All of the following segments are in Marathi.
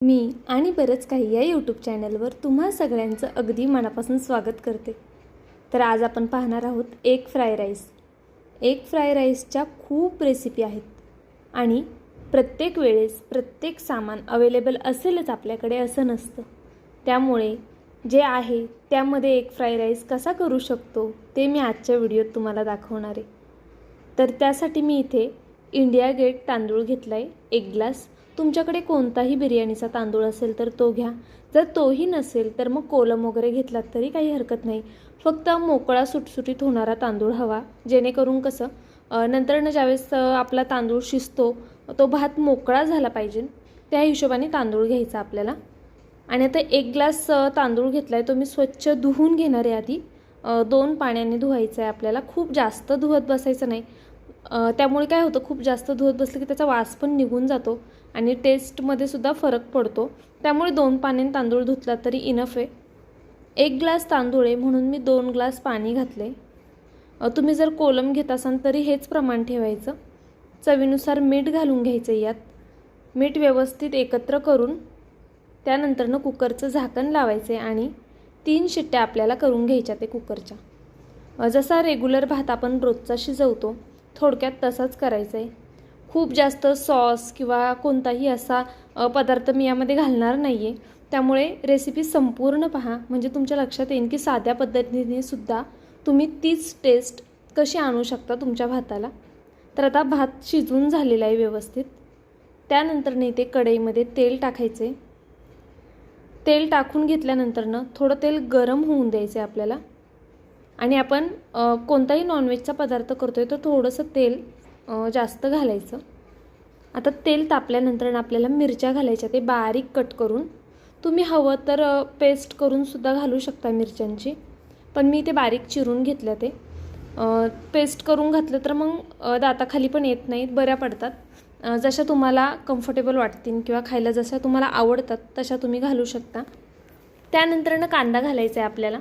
मी आणि बरंच काही या यूट्यूब चॅनलवर तुम्हा सगळ्यांचं अगदी मनापासून स्वागत करते. तर आज आपण पाहणार आहोत एक फ्राय राईस. एक फ्राय राईसच्या खूप रेसिपी आहेत. आणि प्रत्येक वेळेस प्रत्येक सामान अवेलेबल असेलच आपल्याकडे असं नसतं. त्यामुळे जे आहे त्यामध्ये एक फ्राय राईस कसा करू शकतो ते मी आजच्या व्हिडिओत तुम्हाला दाखवणार आहे. तर त्यासाठी मी इथे इंडिया गेट तांदूळ घेतला आहे एक ग्लास तुमच्याकडे कोणताही बिर्याणीचा तांदूळ असेल तर तो घ्या. जर तोही नसेल तर मग कोलम वगैरे घेतलात तरी काही हरकत नाही. फक्त मोकळा सुटसुटीत होणारा तांदूळ हवा. जेणेकरून कसं नंतरनं ज्यावेळेस आपला तांदूळ शिजतो तो भात मोकळा झाला पाहिजे. त्या हिशोबाने तांदूळ घ्यायचा आपल्याला. आणि आता एक ग्लास तांदूळ घेतला आहे तो मी स्वच्छ धुवून घेणार आहे आधी. दोन पाण्याने धुवायचं आहे आपल्याला. खूप जास्त धुवत बसायचं नाही. त्यामुळे काय होतं खूप जास्त धुवत बसलं की त्याचा वास पण निघून जातो आणि टेस्टमध्ये सुद्धा फरक पडतो. त्यामुळे दोन पाण्याने तांदूळ धुतला तरी इनफ आहे. एक ग्लास तांदूळ आहे म्हणून मी दोन ग्लास पाणी घातले. तुम्ही जर कोलम घेत असाल तरी हेच प्रमाण ठेवायचं. चवीनुसार मीठ घालून घ्यायचं यात. मीठ व्यवस्थित एकत्र करून त्यानंतरनं कुकरचं झाकण लावायचं आहे आणि तीन शिट्ट्या आपल्याला करून घ्यायच्या ते कुकरच्या. जसा रेग्युलर भात आपण रोजचा शिजवतो थोडक्यात तसाच करायचा आहे खूप जास्त सॉस किंवा कोणताही असा पदार्थ मी यामध्ये घालणार नाही आहे त्यामुळे रेसिपी संपूर्ण पहा. म्हणजे तुमच्या लक्षात येईल की साध्या पद्धतीने सुद्धा तुम्ही तीच टेस्ट कशी आणू शकता तुमच्या भाताला. तर आता भात शिजून झालेला आहे व्यवस्थित. त्यानंतर नाही ते कढईमध्ये तेल टाकायचे तेल टाकून घेतल्यानंतरनं थोडं तेल गरम होऊन द्यायचं आहे आपल्याला. आणि आपण कोणताही नॉनव्हेजचा पदार्थ करतो आहे तर थोडंसं तेल जास्त घालायचं. आता तेल तापल्यानंतर आपल्याला मिरच्या घालायच्या ते बारीक कट करून. तुम्ही हवं तर पेस्ट करूनसुद्धा घालू शकता मिरच्यांची. पण मी ते बारीक चिरून घेतलं ते. पेस्ट करून घातलं तर मग दाताखाली पण येत नाहीत बऱ्या पडतात. जशा तुम्हाला कम्फर्टेबल वाटतील किंवा खायला जशा तुम्हाला आवडतात तशा तुम्ही घालू शकता. त्यानंतरनं कांदा घालायचा आहे आपल्याला.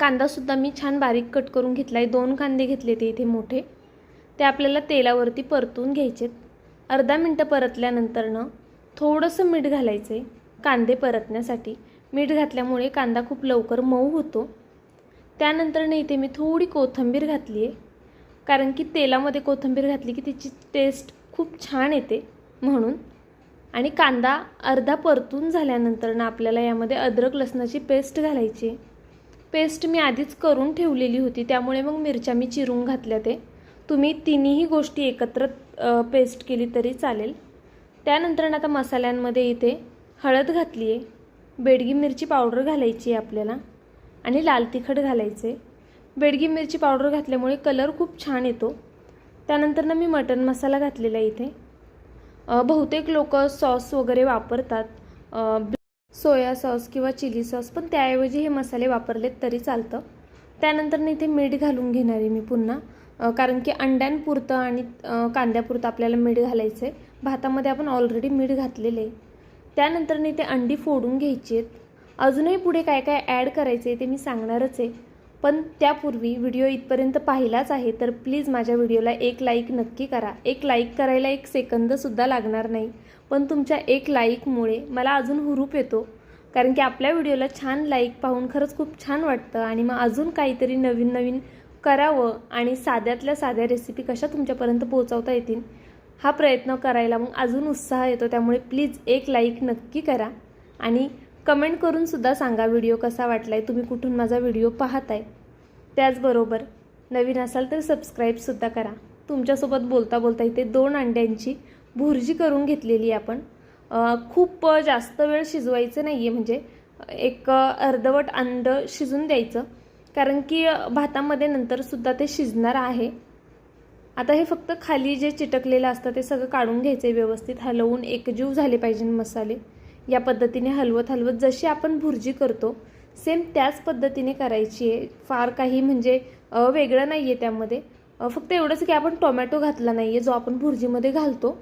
कांदासुद्धा मी छान बारीक कट करून घेतला आहे दोन कांदे घेतले ते इथे मोठे. ते आपल्याला तेलावरती परतून घ्यायचेत. अर्धा मिनटं परतल्यानंतरनं थोडंसं मीठ घालायचं आहे कांदे परतण्यासाठी. मीठ घातल्यामुळे कांदा खूप लवकर मऊ होतो. त्यानंतरनं इथे मी थोडी कोथिंबीर घातली आहे कारण की तेलामध्ये कोथिंबीर घातली की तिची टेस्ट खूप छान येते म्हणून. आणि कांदा अर्धा परतून झाल्यानंतरनं आपल्याला यामध्ये अद्रक लसणाची पेस्ट घालायची आहे. पेस्ट मी आधीच करून ठेवलेली होती त्यामुळे मग मिरच्या मी चिरून घातल्या ते. तुम्ही तिन्ही गोष्टी एकत्र पेस्ट केली तरी चालेल. त्यानंतर आता मसाल्यांमध्ये इथे हळद घातली आहे बेडगी मिरची पावडर घालायची आहे आपल्याला आणि लाल तिखट घालायचे बेडगी मिरची पावडर घातल्यामुळे कलर खूप छान येतो. त्यानंतर मी मटन मसाला घातलेला आहे इथे. बहुतेक लोक सॉस वगैरे वापरतात. सोया सॉस किंवा चिली सॉस पण त्याऐवजी हे मसाले वापरलेत तरी चालतं. त्यानंतर इथे मीठ घालून घेणार आहे मी पुन्हा. कारण की अंड्यांपुरतं आणि कांद्यापुरतं आपल्याला मीठ घालायचं आहे भातामध्ये आपण ऑलरेडी मीठ घातलेलं आहे. त्यानंतर इथे अंडी फोडून घ्यायची आहेत अजूनही पुढे काय काय ॲड करायचं आहे ते मी सांगणारच आहे. पण त्यापूर्वी व्हिडिओ इथपर्यंत पाहिलाच आहे तर प्लीज माझ्या व्हिडिओला एक लाईक नक्की करा. एक लाईक करायला एक सेकंदसुद्धा लागणार नाही. पण तुमच्या एक लाईकमुळे मला अजून हुरूप येतो. कारण की आपल्या व्हिडिओला छान लाईक पाहून खरंच खूप छान वाटतं आणि मग अजून काहीतरी नवीन नवीन करावं आणि साध्यातल्या साध्या रेसिपी कशा तुमच्यापर्यंत पोहोचवता येतील हा प्रयत्न करायला मग अजून उत्साह येतो. त्यामुळे प्लीज एक लाईक नक्की करा आणि कमेंट करून सुद्धा सांगा व्हिडिओ कसा वाटला आहे तुम्ही कुठून माझा व्हिडिओ पाहताय. त्याचबरोबर नवीन असाल तर सबस्क्राईबसुद्धा करा. तुमच्यासोबत बोलता बोलता इथे दोन अंड्यांची भुर्जी करून घेतलेली आहे आपण. खूप जास्त वेळ शिजवायचं नाही आहे म्हणजे एक अर्धवट अंड शिजून द्यायचं. कारण की भातामध्ये नंतरसुद्धा ते शिजणार आहे. आता हे फक्त खाली जे चिटकलेलं असतं ते सगळं काढून घ्यायचं आहे व्यवस्थित. हलवून एकजीव झाले पाहिजे मसाले. या पद्धतीने हलवत हलवत जशी आपण भुर्जी करतो सेम त्याच पद्धतीने करायची आहे. फार काही म्हणजे वेगळं नाही आहे त्यामध्ये फक्त एवढंच की आपण टोमॅटो घातला नाही आहे जो आपण भुर्जीमध्ये घालतो.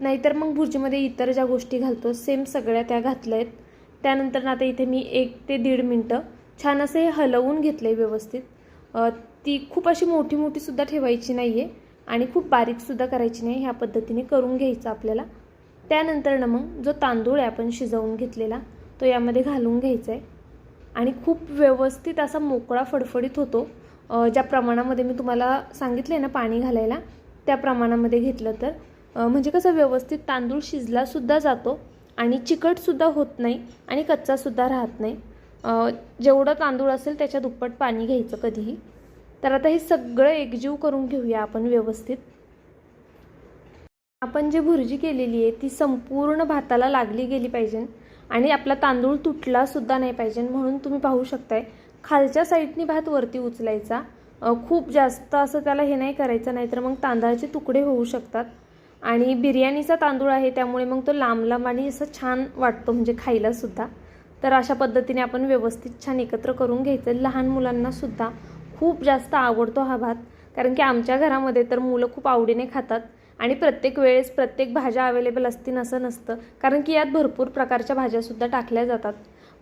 नाहीतर मग भुर्जीमध्ये इतर ज्या गोष्टी घालतो सेम सगळ्या त्या घातल्या आहेत. त्यानंतर ना आता इथे मी एक ते दीड मिनटं छान असे हे हलवून घेतलं आहे व्यवस्थित ती खूप अशी मोठी मोठीसुद्धा ठेवायची नाही आहे आणि खूप बारीकसुद्धा करायची नाही. ह्या पद्धतीने करून घ्यायचं आपल्याला. त्यानंतर ना मग जो तांदूळ आहे आपण शिजवून घेतलेला तो यामध्ये घालून घ्यायचा आहे आणि खूप व्यवस्थित असा मोकळा फडफडीत होतो. ज्या प्रमाणामध्ये मी तुम्हाला सांगितलं आहे ना पाणी घालायला त्या प्रमाणामध्ये घेतलं तर. म्हणजे कसं व्यवस्थित तांदूळ शिजलासुद्धा जातो आणि चिकटसुद्धा होत नाही आणि कच्चासुद्धा राहत नाही. जेवढं तांदूळ असेल त्याच्या दुप्पट पाणी घ्यायचं कधीही. तर आता हे सगळं एकजीव करून घेऊया आपण व्यवस्थित. आपण जी भुर्जी केलेली आहे ती संपूर्ण भाताला लागली गेली पाहिजे आणि आपला तांदूळ तुटला सुद्धा नाही पाहिजे म्हणून तुम्ही पाहू शकताय खालच्या साईडनी भात वरती उचलायचा. खूप जास्त असं त्याला हे नाही करायचं नाही तर मग तांदळाचे तुकडे होऊ शकतात. आणि बिर्याणीचा तांदूळ आहे त्यामुळे मग तो लांब लांब आणि असं छान वाटतो म्हणजे खायला सुद्धा. तर अशा पद्धतीने आपण व्यवस्थित छान एकत्र करून घ्यायचं. लहान मुलांना सुद्धा खूप जास्त आवडतो हा भात कारण की आमच्या घरामध्ये तर मुलं खूप आवडीने खातात. आणि प्रत्येक वेळेस प्रत्येक भाज्या अवेलेबल असतील असं नसतं. कारण की यात भरपूर प्रकारच्या भाज्यासुद्धा टाकल्या जातात.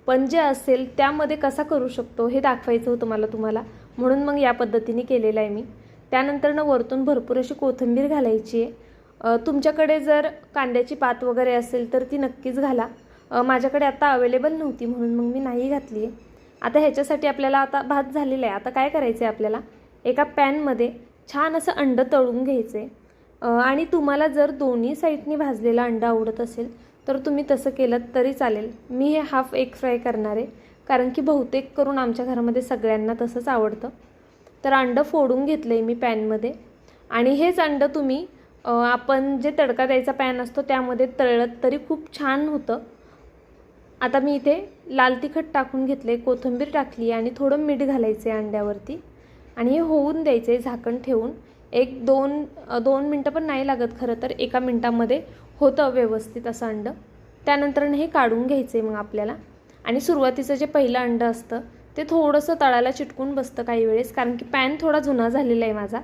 पण जे असेल त्यामध्ये कसा करू शकतो हे दाखवायचं होतं मला तुम्हाला. म्हणून मग या पद्धतीने केलेलं आहे मी. त्यानंतरनं वरतून भरपूर अशी कोथिंबीर घालायची आहे. तुमच्याकडे जर कांद्याची पात वगैरे असेल तर ती नक्कीच घाला. माझ्याकडे आता अवेलेबल नव्हती म्हणून मग मी नाही घातली आहे. आता ह्याच्यासाठी आपल्याला आता भात झालेला आहे. आता काय करायचं आहे आपल्याला? एका पॅनमध्ये छान असं अंडं तळून घ्यायचं आहे आणि तुम्हाला जर दोन्ही साईडनी भाजलेला अंडा आवडत असेल तर तुम्ही तसं केलं तरी चालेल. मी हे हाफ एग फ्राय करणार आहे. कारण की बहुतेक करून आमच्या घरामध्ये सगळ्यांना तसंच आवडतं. तर अंडं फोडून घेतलं आहे मी पॅनमध्ये आणि हेच अंडं तुम्ही आपण जे तडका द्यायचा पॅन असतो त्यामध्ये तळत तरी खूप छान होतं. आता मी इथे लाल तिखट टाकून घेतले कोथिंबीर टाकली आणि थोडं मीठ घालायचं आहे अंड्यावरती. आणि हे होऊन द्यायचं आहे झाकण ठेवून. एक दोन दोन मिनटं पण नाही लागत खरं तर एका मिनटामध्ये होतं व्यवस्थित असं अंडं. त्यानंतर हे काढून घ्यायचं आहे मग आपल्याला. आणि सुरुवातीचं जे पहिलं अंडं असतं ते थोडंसं तळाला चिटकून बसतं काही वेळेस कारण की पॅन थोडा जुना झालेला आहे माझा.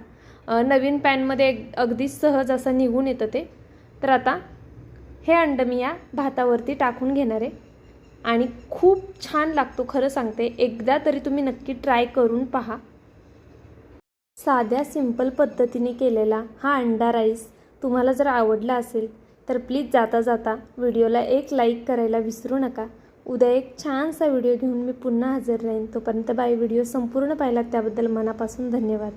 नवीन पॅनमध्ये एक अगदीच सहज असं निघून येतं ते. तर आता हे अंडं मी या भातावरती टाकून घेणार. आहे आणि खूप छान लागतो खरं सांगते. एकदा तरी तुम्ही नक्की ट्राय करून पहा. साध्या सिंपल पद्धतीने केलेला हा अंडा राईस तुम्हाला जर आवडला असेल तर प्लीज जाता जाता व्हिडिओला एक लाईक करायला विसरू नका. उद्या एक छानसा व्हिडिओ घेऊन मी पुन्हा हजर राहीन. तोपर्यंत बाय व्हिडिओ संपूर्ण पाहिलात त्याबद्दल मनापासून धन्यवाद.